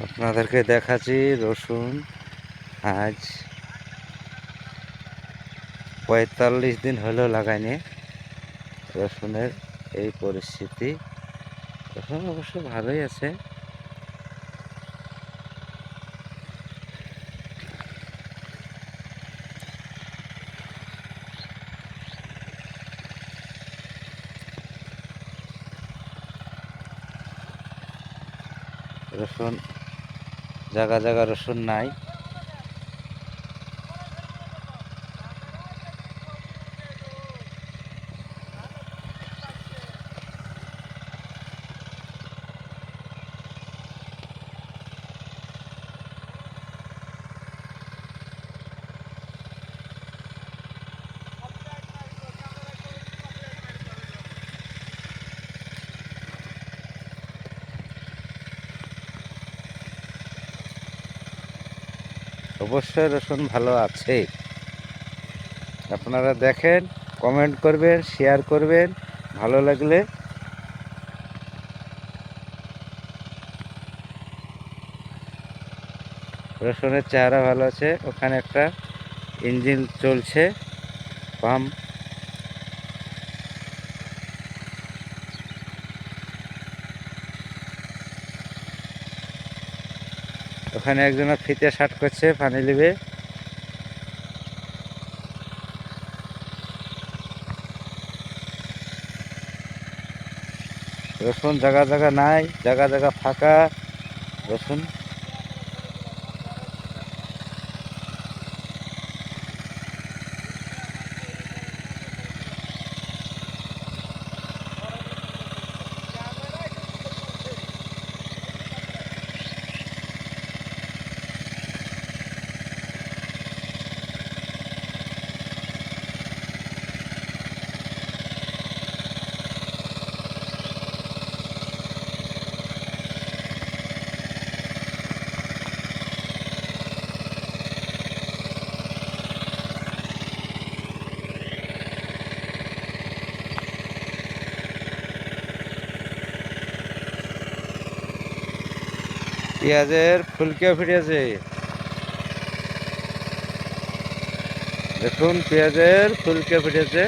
আপনাদেরকে দেখাচ্ছি রসুন আজ পঁয়তাল্লিশ দিন হলো লাগাইনি রসুনের এই পরিস্থিতি। রসুন অবশ্য ভালোই আছে। রসুন জায়গা জায়গা রসুন নাই। অবশ্যই রসুন ভালো আছে। আপনারা দেখেন কমেন্ট করবেন শেয়ার করবেন, ভালো লাগলে রসুনের চেহারা ভালো আছে। ওখানে একটা ইঞ্জিন চলছে পাম্প ওখানে একজন ফিতে শার্ট করছে, পানি লিবে। রসুন জায়গা জায়গা নাই জায়গা জায়গা ফাঁকা। রসুন পেঁয়াজের ফুলকে ফিরেছে দেখুন পেঁয়াজের ফুলকে ফিরেছে